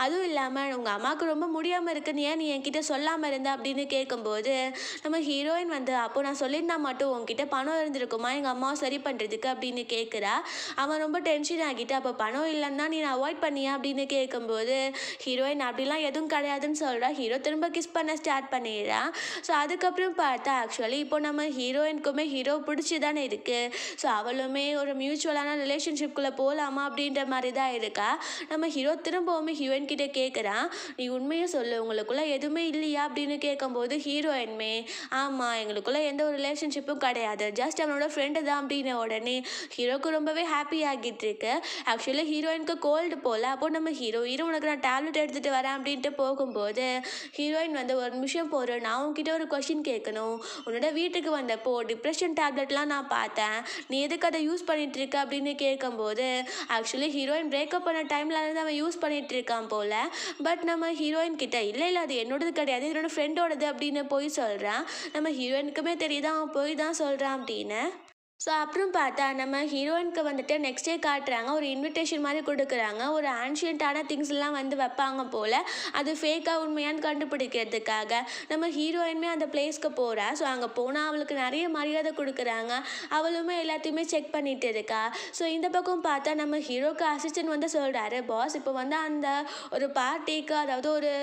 S1: அதுவும் இல்லாமல் உங்கள் அம்மாவுக்கு ரொம்ப முடியாமல் இருக்குன்னு ஏன் நீ என்கிட்ட சொல்லாமல் இருந்த? அப்படின்னு கேட்கும்போது நம்ம ஹீரோயின் வந்து அப்போ நான் சொல்லியிருந்தா மட்டும் உங்ககிட்ட பணம் இருந்திருக்குமா? எங்கள் அம்மாவை சரி பண்ணுறதுக்கு அப்படின்னு கேட்குறா அவன் ரொம்ப டென்ஷன் ஆகிட்டு அப்போ பணம் இல்லைன்னா நீ அவாய்ட் பண்ணியா அப்படின்னு கேட்கும்போது ஹீரோயின் அப்படிலாம் எதுவும் கிடையாதுன்னு சொல்கிறா ஹீரோ திரும்ப கிஸ் பண்ண ஸ்டார்ட் பண்ணிடுறான் ஸோ அதுக்கப்புறம் பார்த்தா ஆக்சுவலி இப்போ நம்ம ஹீரோயினுக்குமே ஹீரோ பிடிச்சி தானே இருக்குது ஸோ அவளுமே ஒரு மியூச்சுவலான ரிலேஷன்ஷிப்குள்ளே போகலாமா அப்படின்ற மாதிரி தான் இருக்கா. நம்ம ஹீரோ திரும்பவுமே ஹீரோயின் கிட்டே கேட்குறான் நீ உண்மையை சொல்லு. உங்களுக்குள்ள எதுவுமே இல்லையா? அப்படின்னு கேட்கும்போது ஹீரோயின்மே ஆமாம் எங்களுக்குள்ள எந்த ஒரு ரிலேஷன்ஷிப்பும் கிடையாது. ஜஸ்ட் அவனோட ஃப்ரெண்டு தான். அப்படின்ன உடனே ஹீரோக்கு ரொம்பவே ஹாப்பி ஆகிட்டு இருக்கு. ஆக்சுவலாக ஹீரோயினுக்கு கோல்டு போல். அப்போ நம்ம ஹீரோ ஹீரோ உனக்கு நான் டேப்லெட் எடுத்துகிட்டு வரேன் அப்படின்ட்டு போகும்போது ஹீரோயின் வந்து ஒரு நிமிஷம் போகிறேன் நான் உன்கிட்ட ஒரு கொஷின் கேட்கணும். உன்னோட வீட்டுக்கு வந்தப்போ டிப்ரெஷன் டேப்லெட்லாம் நான் பார்த்தேன். நீ எதுக்கு அதை யூஸ் பண்ணிகிட்டு இருக்க அப்படின்னு கேட்கும்போது ஆக்சுவலி ஹீரோயின் பிரேக்கப் பண்ண டைமில் இருந்து அவன் யூஸ் பண்ணிகிட்டு இருக்கான் போல். பட் நம்ம ஹீரோயின் கிட்ட இல்லை இல்லை அது என்னோடது கிடையாது என்னோட ஃப்ரெண்டோடது அப்படின்னு போய் சொல்கிறான் நம்ம ஹீரோயினுக்குமே தெரியுது அவன் போய் தான் சொல்கிறான் அப்படின்னு. ஸோ அப்புறம் பார்த்தா நம்ம ஹீரோயினுக்கு வந்துட்டு நெக்ஸ்ட் டே காட்டுறாங்க. ஒரு இன்விடேஷன் மாதிரி கொடுக்குறாங்க. ஒரு ஆன்ஷியண்ட்டான திங்ஸ் எல்லாம் வந்து வைப்பாங்க போல். அது ஃபேக்காக உண்மையான்னு கண்டுபிடிக்கிறதுக்காக நம்ம ஹீரோயினுமே அந்த பிளேஸ்க்கு போகிறா ஸோ அங்கே போனால் அவளுக்கு நிறைய மரியாதை கொடுக்குறாங்க. அவளுமே எல்லாத்தையுமே செக் பண்ணிட்டு இருக்கா. ஸோ இந்த பக்கம் பார்த்தா நம்ம ஹீரோக்கு அசிஸ்டன்ட் வந்து சொல்கிறாரு பாஸ் இப்போ வந்து அந்த ஒரு பார்ட்டிக்கு அதாவது ஒரு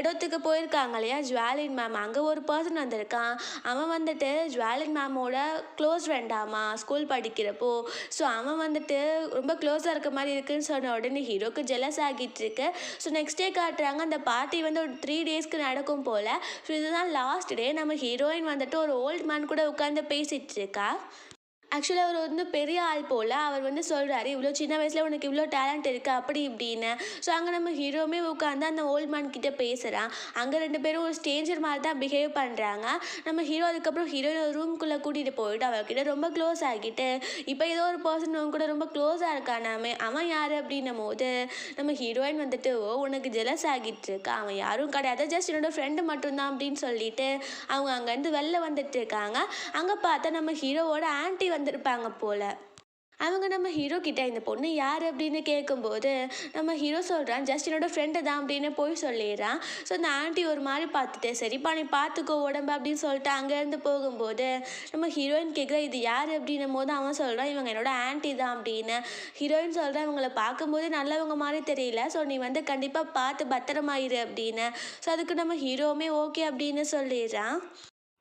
S1: இடத்துக்கு போயிருக்காங்க இல்லையா ஜுவாலின் மேம் அங்கே ஒரு பர்சன் வந்திருக்கான். அவன் வந்துட்டு ஜுவாலின் மேமோட க்ளோஸ் ஃப்ரெண்டாமா ஸ்கூல் படிக்கிறப்போ ஸோ அவன் வந்துட்டு ரொம்ப க்ளோஸாக இருக்க மாதிரி இருக்குன்னு சொன்ன உடனே ஹீரோக்கு ஜெலஸ் ஆகிட்டு இருக்கு. ஸோ நெக்ஸ்ட் டே காட்டுறாங்க அந்த பார்ட்டி வந்து ஒரு த்ரீ டேஸ்க்கு நடக்கும் போல். ஸோ இதுதான் லாஸ்ட் டே நம்ம ஹீரோயின் வந்துட்டு ஒரு ஓல்ட் மேன் கூட உட்காந்து பேசிகிட்டு இருக்கா? ஆக்சுவலாக அவர் வந்து பெரிய ஆள் போல். அவர் வந்து சொல்கிறாரு இவ்வளோ சின்ன வயசில் உனக்கு இவ்வளோ டேலண்ட் இருக்குது அப்படி இப்படின்னு. ஸோ அங்கே நம்ம ஹீரோவுமே உட்காந்து அந்த ஓல்ட் மேன் கிட்டே பேசுகிறான் அங்கே ரெண்டு பேரும் ஒரு ஸ்டேஞ்சர் மாதிரி தான் பிஹேவ் பண்ணுறாங்க நம்ம ஹீரோ அதுக்கப்புறம் ஹீரோயின் ரூம்குள்ளே கூட்டிகிட்டு போயிட்டு அவர்கிட்ட ரொம்ப க்ளோஸ் ஆகிட்டு இப்போ ஏதோ ஒரு பர்சன் அவங்க கூட ரொம்ப க்ளோஸாக இருக்கானாமே அவன் யார் அப்படின்னும் போது நம்ம ஹீரோயின் வந்துட்டு ஓ உனக்கு ஜெலஸ் ஆகிட்டு இருக்கா? அவன் யாரும் கிடையாது. ஜஸ்ட் என்னோட ஃப்ரெண்டு மட்டும்தான் அப்படின்னு சொல்லிட்டு அவங்க அங்கேருந்து வெளில வந்துட்டு இருக்காங்க. அங்கே பார்த்தா நம்ம ஹீரோவோட ஆன்ட்டி வந்து வந்திருப்பாங்க போல. அவங்க நம்ம ஹீரோ கிட்ட இந்த பொண்ணு யார் அப்படின்னு கேட்கும்போது நம்ம ஹீரோ சொல்கிறான் ஜஸ்ட் என்னோட ஃப்ரெண்டு தான் அப்படின்னு போய் சொல்லிடுறான். ஸோ அந்த ஆண்டி ஒரு மாதிரி பார்த்துட்டு சரிப்பா நீ பார்த்துக்கோ உடம்பு அப்படின்னு சொல்லிட்டு அங்கேருந்து போகும்போது நம்ம ஹீரோயின் கேட்குற இது யார்? அப்படின்னும் போது அவன் சொல்கிறான் இவங்க என்னோட ஆன்ட்டி தான் அப்படின்னு. ஹீரோயின் சொல்கிறான் இவங்களை பார்க்கும்போது நல்லவங்க மாதிரி தெரியல. ஸோ நீ வந்து கண்டிப்பாக பார்த்து பத்திரமாயிரு அப்படின்னு. ஸோ அதுக்கு நம்ம ஹீரோவுமே ஓகே அப்படின்னு சொல்லிடுறான்.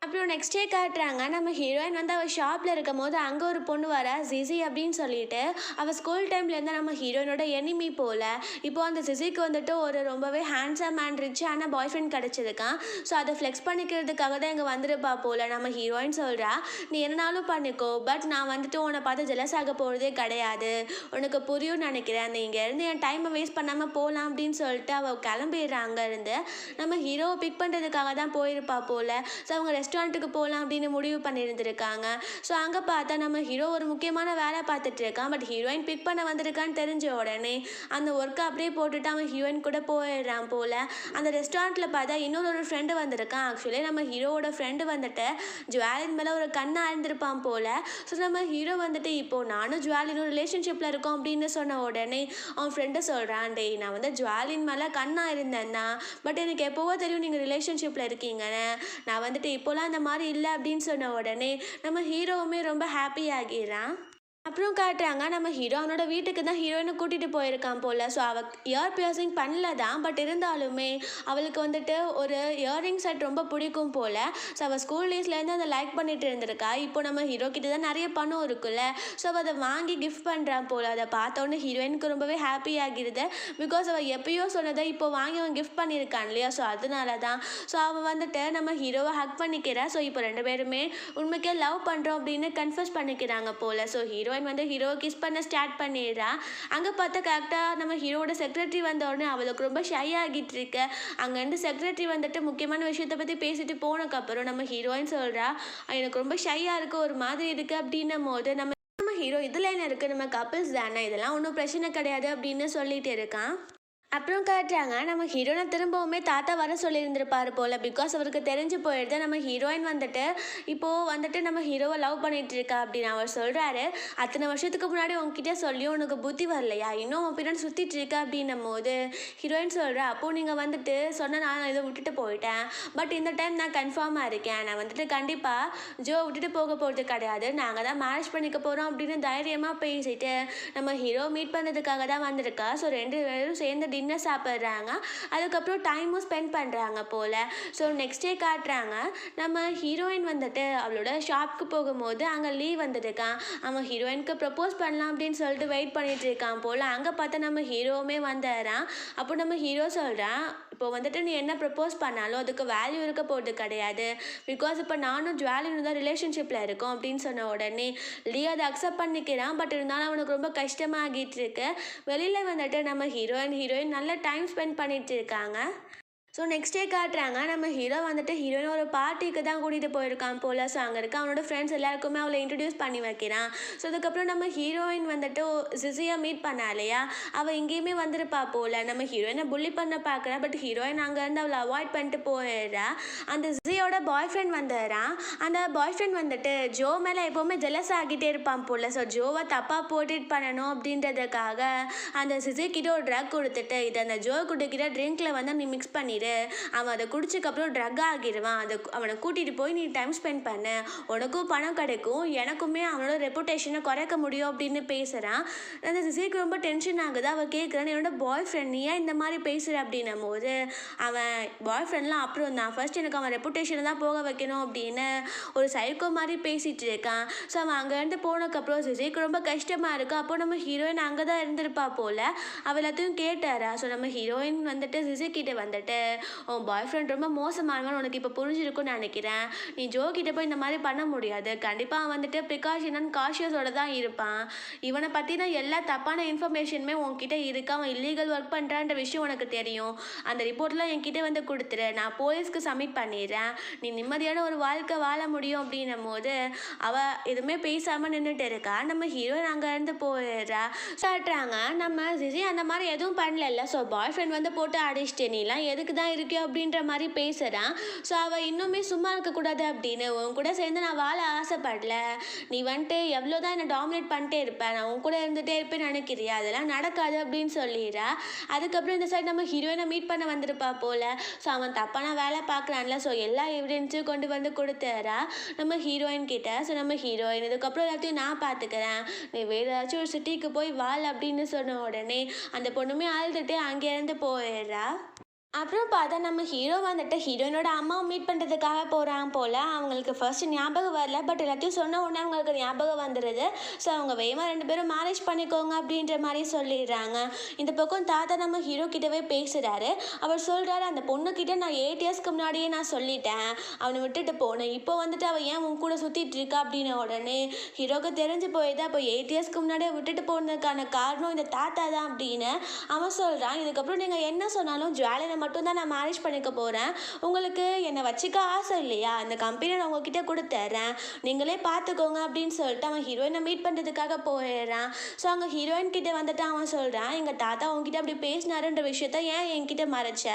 S1: அப்புறம் நெக்ஸ்ட் டே காட்டுறாங்க. நம்ம ஹீரோயின் வந்து அவள் ஷாப்பில் இருக்கும் போது அங்கே ஒரு பொண்ணு வரா ஜிசி அப்படின்னு சொல்லிட்டு. அவள் ஸ்கூல் டைம்லேருந்து நம்ம ஹீரோயினோட எனிமி போல். இப்போ அந்த ஜிசிக்கு வந்துட்டு ஒரு ரொம்பவே ஹேண்ட்ஸம் அண்ட் ரிச்சான பாய் ஃப்ரெண்ட் கிடச்சிருக்கான். ஸோ அதை ஃப்ளெக்ஸ் பண்ணிக்கிறதுக்காக தான் இங்கே வந்துருப்பா போல். நம்ம ஹீரோயின் சொல்கிறா நீ என்னனாலும் பண்ணிக்கோ பட் நான் வந்துட்டு உன்னை பார்த்து ஜெலஸ் ஆக போகிறதே கிடையாது. உனக்கு புரியும்னு நினைக்கிறேன். நீ இங்கேருந்து என் டைமை வேஸ்ட் பண்ணாமல் போகலாம் அப்படின்னு சொல்லிட்டு அவள் கிளம்பிடுறா அங்கேருந்து நம்ம ஹீரோவை பிக் பண்ணுறதுக்காக தான் போயிருப்பா போல். ஸோ அவங்க ரெஸ்ட் ரெஸ்டாரண்ட்டுக்கு போகலாம் அப்படின்னு முடிவு பண்ணியிருந்திருக்காங்க. ஸோ அங்கே பார்த்தா நம்ம ஹீரோ ஒரு முக்கியமான வேலை பார்த்துட்டு இருக்கான். பட் ஹீரோயின் பிக் பண்ண வந்திருக்கான்னு தெரிஞ்ச உடனே அந்த ஒர்க்கை அப்படியே போட்டுட்டு அவன் ஹீரோயின் கூட போயிடுறான் போல். அந்த ரெஸ்டாரண்ட்டில் பார்த்தா இன்னொரு ஒரு ஃப்ரெண்டு வந்திருக்கான். ஆக்சுவலி நம்ம ஹீரோவோட ஃப்ரெண்டு வந்துட்டு ஜுவாலின் மேலே ஒரு கண்ணா இருந்திருப்பான் போல். ஸோ நம்ம ஹீரோ வந்துட்டு இப்போது நானும் ஜுவாலினும் ரிலேஷன்ஷிப்பில் இருக்கோம் அப்படின்னு சொன்ன உடனே அவன் ஃப்ரெண்டு சொல்கிறான் டேய் நான் வந்து ஜுவாலின் மேலே கண்ணாக இருந்தேன்னா பட் எனக்கு எப்போவோ தெரியும் நீங்கள் ரிலேஷன்ஷிப்பில் இருக்கீங்கன்னு. நான் வந்துட்டு இப்போலாம் அந்த மாதிரி இல்லை அப்படின்னு சொன்ன உடனே நம்ம ஹீரோவுமே ரொம்ப ஹாப்பி ஆகிடுறான். அப்புறம் காட்டுறாங்க நம்ம ஹீரோ அவனோட வீட்டுக்கு தான் ஹீரோயினை கூட்டிகிட்டு போயிருக்கான் போல். ஸோ அவள் இயர் பியர்சிங் பண்ணல தான் பட் இருந்தாலுமே அவளுக்கு வந்துட்டு ஒரு இயரிங் செட் ரொம்ப பிடிக்கும் போல். ஸோ அவள் ஸ்கூல் டேஸ்லேருந்து அதை லைக் பண்ணிட்டு இருந்திருக்கா. இப்போ நம்ம ஹீரோ கிட்ட தான் நிறைய பணம் இருக்குல்ல. ஸோ அவள் அதை வாங்கி கிஃப்ட் பண்ணுறான் போல். அதை பார்த்தோன்னே ஹீரோயினுக்கு ரொம்பவே ஹாப்பி ஆகிடுது. பிகாஸ் அவள் எப்பயோ சொன்னதை இப்போ வாங்கி அவன் கிஃப்ட் பண்ணியிருக்கான் இல்லையா? ஸோ அதனால தான். ஸோ அவன் வந்துட்டு நம்ம ஹீரோவை ஹக் பண்ணிக்கிறா. ஸோ இப்போ ரெண்டு பேருமே உண்மைக்கே லவ் பண்ணுறோம் அப்படின்னு கன்ஃபர்ஸ் பண்ணிக்கிறாங்க போல். ஸோ ஹீரோ ஹீரோயின் வந்து ஹீரோவை கிஸ் பண்ண ஸ்டார்ட் பண்ணிடுறா. அங்கே பார்த்தா கரெக்டாக நம்ம ஹீரோவோட செக்ரட்டரி வந்த உடனே அவளுக்கு ரொம்ப ஷை ஆகிட்டு இருக்கு. அங்கேருந்து செக்ரட்டரி வந்துட்டு முக்கியமான விஷயத்தை பற்றி பேசிட்டு போனதுக்கப்புறம் நம்ம ஹீரோயின் சொல்கிறா எனக்கு ரொம்ப ஷையாக இருக்கு ஒரு மாதிரி இருக்குது அப்படின்னும் போது நம்ம நம்ம ஹீரோ இதில் என்ன இருக்குது நம்ம கப்பிள்ஸ் தானே இதெல்லாம் ஒன்றும் பிரச்சனை கிடையாது அப்படின்னு சொல்லிட்டு இருக்கான். அப்புறம் காட்டுறாங்க நம்ம ஹீரோனை திரும்பவுமே தாத்தா வர சொல்லியிருந்திருப்பாரு போல். பிகாஸ் அவருக்கு தெரிஞ்சு போயிடுது நம்ம ஹீரோயின் வந்துட்டு இப்போது வந்துட்டு நம்ம ஹீரோவை லவ் பண்ணிகிட்டு இருக்கா அப்படின்னு அவர் சொல்கிறாரு அத்தனை வருஷத்துக்கு முன்னாடி உங்ககிட்ட சொல்லியும் உனக்கு புத்தி வரலையா? இன்னும் உன் பின்னாடி சுற்றிட்டு இருக்க அப்படின்னும் போது ஹீரோயின் சொல்கிறா அப்போது நீங்கள் வந்துட்டு சொன்ன நான் இதை விட்டுட்டு போயிட்டேன். பட் இந்த டைம் நான் கன்ஃபார்மாக இருக்கேன். நான் வந்துட்டு கண்டிப்பாக ஜோ விட்டுட்டு போக போகிறது கிடையாது. நாங்கள் தான் மேரேஜ் பண்ணிக்க போகிறோம் அப்படின்னு தைரியமாக பேசிட்டு நம்ம ஹீரோ மீட் பண்ணதுக்காக தான் வந்திருக்கா. ஸோ ரெண்டு பேரும் சேர்ந்து டின்னர் சாப்பிட்றாங்க அதுக்கப்புறம் டைமும் ஸ்பெண்ட் பண்ணுறாங்க போல். ஸோ நெக்ஸ்ட் டே காட்டுறாங்க நம்ம ஹீரோயின் வந்துட்டு அவளோட ஷாப்க்கு போகும்போது அங்கே லீவ் வந்துட்டுருக்கான் அவன் ஹீரோயினுக்கு ப்ரப்போஸ் பண்ணலாம் அப்படின்னு சொல்லிட்டு வெயிட் பண்ணிகிட்டு இருக்கான் போல். அங்கே பார்த்தா நம்ம ஹீரோவுமே வந்துடுறான். அப்போ நம்ம ஹீரோ சொல்கிறான் இப்போ வந்துட்டு நீ என்ன ப்ரப்போஸ் பண்ணாலும் அதுக்கு வேல்யூ இருக்க போகிறது கிடையாது. பிகாஸ் இப்போ நானும் ஜுவாலினும் தான் ரிலேஷன்ஷிப்பில் இருக்கோம் அப்படின்னு சொன்ன உடனே லீ அதை அக்செப்ட் பண்ணிக்கிறான். பட் இருந்தாலும் அவனுக்கு ரொம்ப கஷ்டமாகிட்டு இருக்கு. வெளியில் வந்துட்டு நம்ம ஹீரோயின் ஹீரோயின் நல்ல டைம் ஸ்பெண்ட் பண்ணிட்டு இருக்காங்க. ஸோ நெக்ஸ்ட் டே காட்டுறாங்க. நம்ம ஹீரோ வந்துட்டு ஹீரோயின் ஒரு பார்ட்டிக்கு தான் கூட்டிகிட்டு போயிருக்கான் போல். ஸோ அங்கே இருக்க அவனோட ஃப்ரெண்ட்ஸ் எல்லாருக்குமே அவளை இன்ட்ரடியூஸ் பண்ணி வைக்கிறான். ஸோ அதுக்கப்புறம் நம்ம ஹீரோயின் வந்துட்டு சிசியை மீட் பண்ணா இல்லையா? அவள் இங்கேயுமே வந்திருப்பா போல். நம்ம ஹீரோயினை புள்ளி பண்ண பார்க்குறா. பட் ஹீரோயின் அங்கேருந்து அவளை அவாய்ட் பண்ணிட்டு போயிடுறா. அந்த சிசியோட பாய் ஃப்ரெண்ட் வந்துடுறான் அந்த பாய் ஃப்ரெண்ட் வந்துட்டு ஜோ மேலே எப்போவுமே ஜெலஸ் ஆகிட்டே இருப்பான் போல். ஸோ ஜோவை தப்பாக போர்ட்ரேட் பண்ணணும் அப்படின்றதுக்காக அந்த சிசி கிட்ட ஒரு ட்ரக் கொடுத்துட்டு இதை அந்த ஜோ குடிக்கிற ட்ரிங்க்கில் வந்து நீ மிக்ஸ் பண்ணிடு பண்ணிடு அவன் அதை குடிச்சக்கப்புறம் ட்ரக் ஆகிடுவான் அதை அவனை கூட்டிகிட்டு போய் நீ டைம் ஸ்பெண்ட் பண்ண. உனக்கும் பணம் கிடைக்கும். எனக்குமே அவனோட ரெப்புடேஷனை குறைக்க முடியும் அப்படின்னு பேசுகிறான் அந்த சிசிக்கு ரொம்ப டென்ஷன் ஆகுது. அவள் கேட்குறான் என்னோட பாய் ஃப்ரெண்ட் நீ ஏன் இந்த மாதிரி பேசுகிற அப்படின்னும் போது அவன் பாய் ஃப்ரெண்ட்லாம் அப்புறம் தான். ஃபர்ஸ்ட் எனக்கு அவன் ரெப்புடேஷனை தான் போக வைக்கணும் அப்படின்னு ஒரு சைக்கோ மாதிரி பேசிகிட்டு இருக்கான். ஸோ அவன் அங்கேருந்து போனதுக்கப்புறம் சிசிக்கு ரொம்ப கஷ்டமாக இருக்குது அப்போ நம்ம ஹீரோயின் அங்கே தான் இருந்திருப்பா போல். அவள் எல்லாத்தையும் கேட்டாரா. ஸோ நம்ம ஹீரோயின் வந்துட்டு சிசிக்கிட்ட வந்துட்டு உன் பாய் ஃப்ரெண்ட் ரொம்ப மோசமானவன் உனக்கு இப்போ புரிஞ்சிருக்கும்னு நினைக்கிறேன். நீ ஜோ போய் இந்த மாதிரி பண்ண முடியாது. கண்டிப்பாக அவன் வந்துட்டு ப்ரிகாஷன் காஷியஸோட தான் இருப்பான். இவனை பற்றின எல்லா தப்பான இன்ஃபர்மேஷனுமே உன்கிட்ட இருக்கு. அவன் இல்லீகல் ஒர்க் பண்ணுறான்ற விஷயம் உனக்கு தெரியும். அந்த ரிப்போர்ட்லாம் என்கிட்ட வந்து கொடுத்துரு. நான் போலீஸ்க்கு சப்மிட் பண்ணிடுறேன். நீ நிம்மதியான ஒரு வாழ்க்கை வாழ முடியும் அப்படின்னும் போது அவள் எதுவுமே பேசாமல் நின்றுட்டு இருக்கா. நம்ம ஹீரோயின் அங்கேருந்து போயிடுறா. காட்டுறாங்க நம்ம ஜிசி அந்த மாதிரி எதுவும் பண்ணல ஸோ பாய் ஃப்ரெண்ட் வந்து போட்டு அடிச்சிட்டு நீலாம் எதுக்கு தான் இருக்கியோ அப்படின்ற மாதிரி பேசுகிறான் ஸோ அவள் இன்னுமே சும்மா இருக்கக்கூடாது அப்படின்னு உன் கூட சேர்ந்து நான் வாழ ஆசைப்படல. நீ வந்துட்டு எவ்வளோ தான் என்னை டாமினேட் பண்ணிட்டே இருப்பேன் நான் உன் கூட இருந்துகிட்டே இருப்பேன்னு நினைக்கிறியா? அதெல்லாம் நடக்காது அப்படின்னு சொல்லிடுறா. அதுக்கப்புறம் இந்த சைடு நம்ம ஹீரோயினை மீட் பண்ண வந்திருப்பா போல். ஸோ அவன் தப்பான வேலை பார்க்குறான்ல. ஸோ எல்லா எவிடன்ஸையும் கொண்டு வந்து கொடுத்துறா நம்ம ஹீரோயின் கிட்ட. ஸோ நம்ம ஹீரோயின் இதுக்கப்புறம் எல்லாத்தையும் நான் பார்த்துக்கிறேன் நீ வேறு ஏதாச்சும் ஒரு சிட்டிக்கு போய் வாழ் அப்படின்னு சொன்ன உடனே அந்த பொண்ணுமே அழுதுட்டு அங்கேருந்து போயிடுறா. அப்புறம் பார்த்தா நம்ம ஹீரோ வந்துட்டு ஹீரோயினோட அம்மாவை மீட் பண்ணுறதுக்காக போகிறான் போல். அவங்களுக்கு ஃபர்ஸ்ட் ஞாபகம் வரல. பட் எல்லாத்தையும் சொன்ன உடனே அவங்களுக்கு ஞாபகம் வந்துடுது ஸோ அவங்க வேகமாக ரெண்டு பேரும் மேரேஜ் பண்ணிக்கோங்க அப்படின்ற மாதிரி சொல்லிடுறாங்க. இந்த பக்கம் தாத்தா நம்ம ஹீரோ கிட்டவே பேசுகிறாரு அவர் சொல்கிறாரு அந்த பொண்ணுக்கிட்ட நான் எயிட் இயர்ஸ்க்கு முன்னாடியே நான் சொல்லிட்டேன். அவனை விட்டுட்டு போனேன். இப்போ வந்துட்டு அவள் ஏன் உன் கூட சுற்றிட்டு இருக்கா? அப்படின்ன உடனே ஹீரோக்கு தெரிஞ்சு போயிடுது. அப்போ எயிட் இயர்ஸ்க்கு முன்னாடியே விட்டுட்டு போனதுக்கான காரணம் இந்த தாத்தா தான் அப்படின்னு அவன் சொல்கிறான் இதுக்கப்புறம் நீங்கள் என்ன சொன்னாலும் ஜுவாலினை மட்டும்தான் நான் மேரேஜ் பண்ணிக்க போகிறேன் உங்களுக்கு என்னை வச்சுக்க ஆசை இல்லையா? அந்த கம்பெனியை நான் உங்ககிட்ட கொடுத்துட்றேன் நீங்களே பார்த்துக்கோங்க அப்படின்னு சொல்லிட்டு அவன் ஹீரோயினை மீட் பண்ணுறதுக்காக போயிடுறான். ஸோ அங்கே ஹீரோயின் கிட்ட வந்துட்டு அவன் சொல்கிறான் எங்கள் தாத்தா உங்ககிட்ட அப்படி பேசினாருன்ற விஷயத்த ஏன் என்கிட்ட மறைச்ச?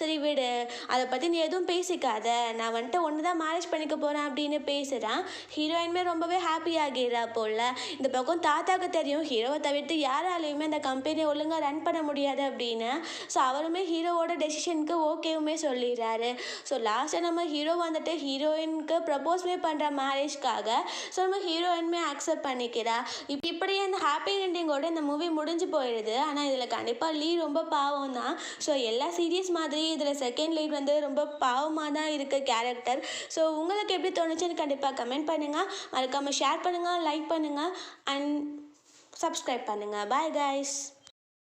S1: சரி விடு அதை பற்றி நீ எதுவும் பேசிக்காத. நான் வந்துட்டு ஒன்று தான் மேரேஜ் பண்ணிக்க போகிறேன் அப்படின்னு பேசுகிறான் ஹீரோயினுமே ரொம்பவே ஹாப்பி ஆகிடுறா போல். இந்த பக்கம் தாத்தாவுக்கு தெரியும் ஹீரோவை தவிர்த்து யாராலையுமே அந்த கம்பெனியை ஒழுங்காக ரன் பண்ண முடியாது அப்படின்னு. ஸோ அவருமே ஹீரோவோட டெசிஷனுக்கு ஓகேவுமே சொல்லிடுறாரு. ஸோ லாஸ்ட்டாக நம்ம ஹீரோ வந்துட்டு ஹீரோயினுக்கு ப்ரப்போஸ்மே பண்ணுற மேரேஜ்க்காக ஸோ நம்ம ஹீரோயினுமே அக்செப்ட் பண்ணிக்கிறா. இப்போ இப்படி அந்த ஹாப்பி என்டிங்கோட இந்த மூவி முடிஞ்சு போயிடுது. ஆனால் இதில் கண்டிப்பாக லீ ரொம்ப பாவம் தான் ஸோ எல்லா சீரியஸ் மாதிரி இதில் செகண்ட் லீட் வந்து ரொம்ப பாவமாக தான் இருக்குது கேரக்டர் ஸோ உங்களுக்கு எப்படி தோணுச்சுன்னு கண்டிப்பாக கமெண்ட் பண்ணுங்கள் மறக்காமல் ஷேர் பண்ணுங்கள் லைக் பண்ணுங்கள் அண்ட் சப்ஸ்கிரைப் பண்ணுங்கள் பாய் கைஸ்